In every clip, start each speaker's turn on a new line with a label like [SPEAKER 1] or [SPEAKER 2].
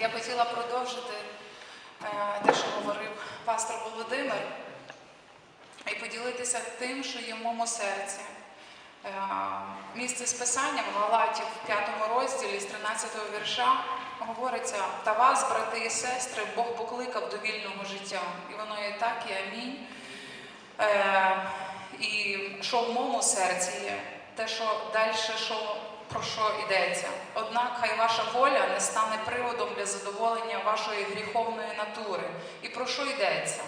[SPEAKER 1] Я б хотіла продовжити е, те, що говорив пастор Володимир, і поділитися тим, що є в моєму серці. Е, Місце списання в Галаті в 5 розділі з 13 вірша говориться: та вас, брати і сестри, Бог покликав до вільного життя. І воно є так, і амінь. Е, і що в моєму серці є, те, що далі, що, про що йдеться. Однак хай ваша воля не стане приводом для задоволення вашої гріховної натури. І про що йдеться?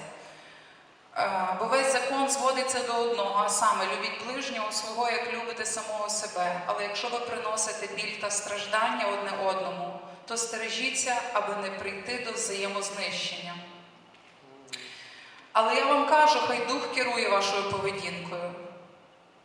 [SPEAKER 1] Е, Бо весь закон зводиться до одного, а саме любіть ближнього свого, як любите самого себе. Але якщо ви приносите біль та страждання одне одному, то стережіться, аби не прийти до взаємознищення. Але я вам кажу, хай дух керує вашою поведінкою.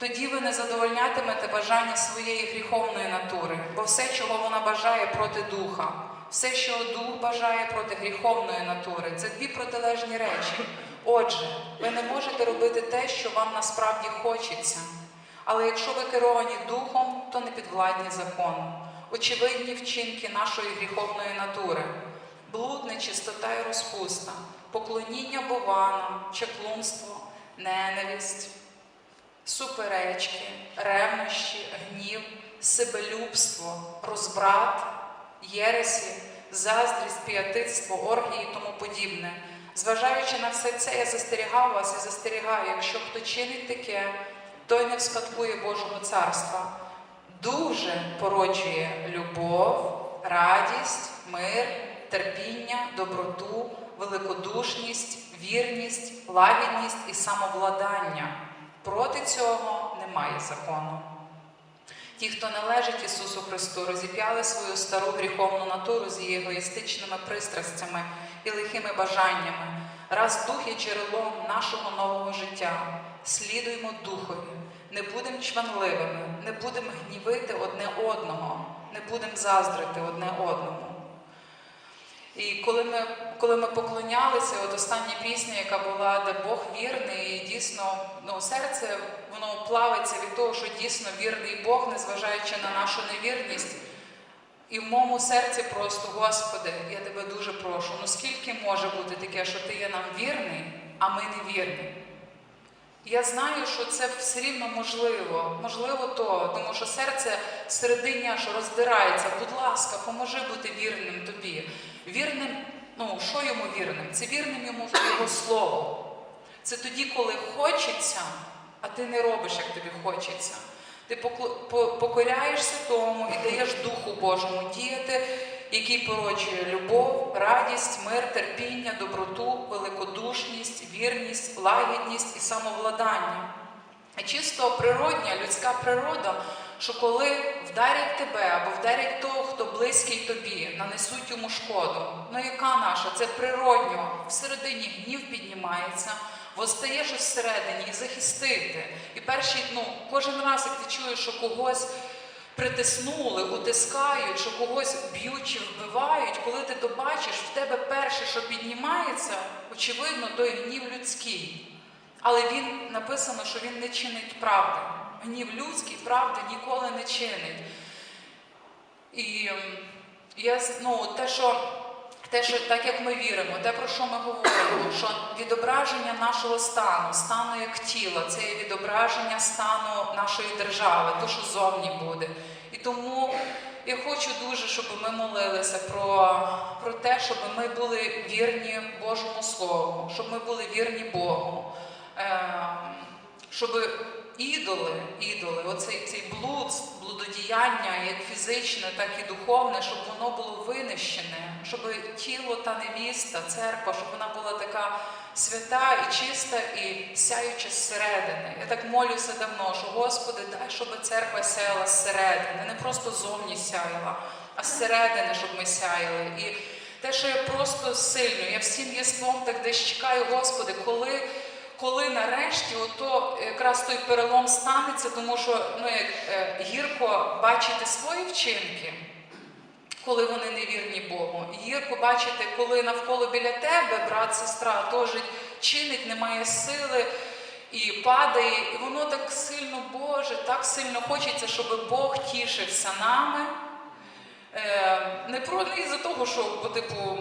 [SPEAKER 1] Тоді ви не задовольнятимете бажання своєї гріховної натури, бо все, чого вона бажає проти духа, все, що дух бажає проти гріховної натури, це дві протилежні речі. Отже, ви не можете робити те, що вам насправді хочеться. Але якщо ви керовані духом, то не підвладні закону. Очевидні вчинки нашої гріховної натури, блуд, нечистота і розпуста, поклоніння бованам, чаклунство, ненависть, суперечки, ревнощі, гнів, себелюбство, розбрат, єресі, заздрість, піатицтво, оргії і тому подібне. Зважаючи на все це, я застерігав вас і застерігаю, якщо хто чинить таке, той не вспадкує Божого царства. Дуже породжує любов, радість, мир, терпіння, доброту, великодушність, вірність, лагідність і самовладання. Проти цього немає закону. Ті, хто належить Ісусу Христу, розіп'яли свою стару гріховну натуру з її егоїстичними пристрастями і лихими бажаннями. Раз дух є джерелом нашого нового життя, слідуймо Духові, не будемо чванливими, не будемо гнівити одне одного, не будемо заздрити одне одному. І коли ми, коли ми поклонялися, от остання пісня, яка була, де Бог вірний, і дійсно ну, серце воно плавиться від того, що дійсно вірний Бог, незважаючи на нашу невірність. І в моєму серці просто, Господи, я тебе дуже прошу, ну скільки може бути таке, що ти є нам вірний, а ми не вірні? Я знаю, що це все рівно можливо, можливо то, тому що серце всередині аж роздирається. Будь ласка, поможи бути вірним тобі. Вірним, ну що йому вірним? Це вірним йому його слово. Це тоді, коли хочеться, а ти не робиш, як тобі хочеться. Ти покоряєшся тому і даєш Духу Божому діяти, який породжує любов, радість, мир, терпіння, доброту, великодушність, вірність, лагідність і самовладання. Чисто природня, людська природа, що коли вдарять тебе або вдарять того, хто близький тобі, нанесуть йому шкоду. Ну яка наша? Це природньо. Всередині гнів піднімається, восстає щось всередині і захистити. І перші, ну, кожен раз, як ти чуєш, що когось притиснули, утискають, що когось б'ють чи вбивають, коли ти то бачиш, в тебе перше, що піднімається, очевидно, той гнів людський. Але він написано, що він не чинить правди. Гнів людський правди ніколи не чинить. І ем, я ну, те, що, те, що так як ми віримо, те, про що ми говоримо, що відображення нашого стану, стану як тіла, це є відображення стану нашої держави, то, що зовні буде. І тому я хочу дуже, щоб ми молилися про, про те, щоб ми були вірні Божому Слову, щоб ми були вірні Богу. Ем, щоб ідоли, ідоли, оцей цей блуд, блудодіяння, як фізичне, так і духовне, щоб воно було винищене, щоб тіло та невіста, церква, щоб вона була така свята і чиста і сяюча зсередини. Я так молюся давно, що Господи, дай, щоб церква сяяла зсередини, не просто зовні сяяла, а зсередини, щоб ми сяяли. І те, що я просто сильно, я всім єством так десь чекаю, Господи, коли коли нарешті ото якраз той перелом станеться, тому що ну, як е, гірко бачити свої вчинки, коли вони невірні Богу. Гірко бачити, коли навколо біля тебе брат, сестра теж чинить, немає сили і падає. І воно так сильно, Боже, так сильно хочеться, щоб Бог тішився нами. Е, не про не із-за того, що по типу,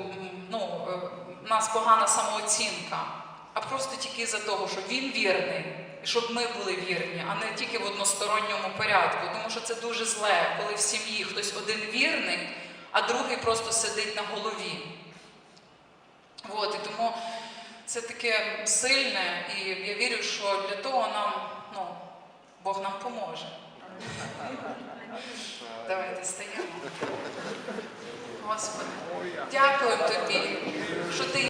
[SPEAKER 1] ну, е, нас погана самооцінка, а просто тільки із-за того, що він вірний, і щоб ми були вірні, а не тільки в односторонньому порядку. Тому що це дуже зле, коли в сім'ї хтось один вірний, а другий просто сидить на голові. От, і тому це таке сильне, і я вірю, що для того нам, ну, Бог нам поможе. Давайте стаємо. Господи, дякуємо тобі, що ти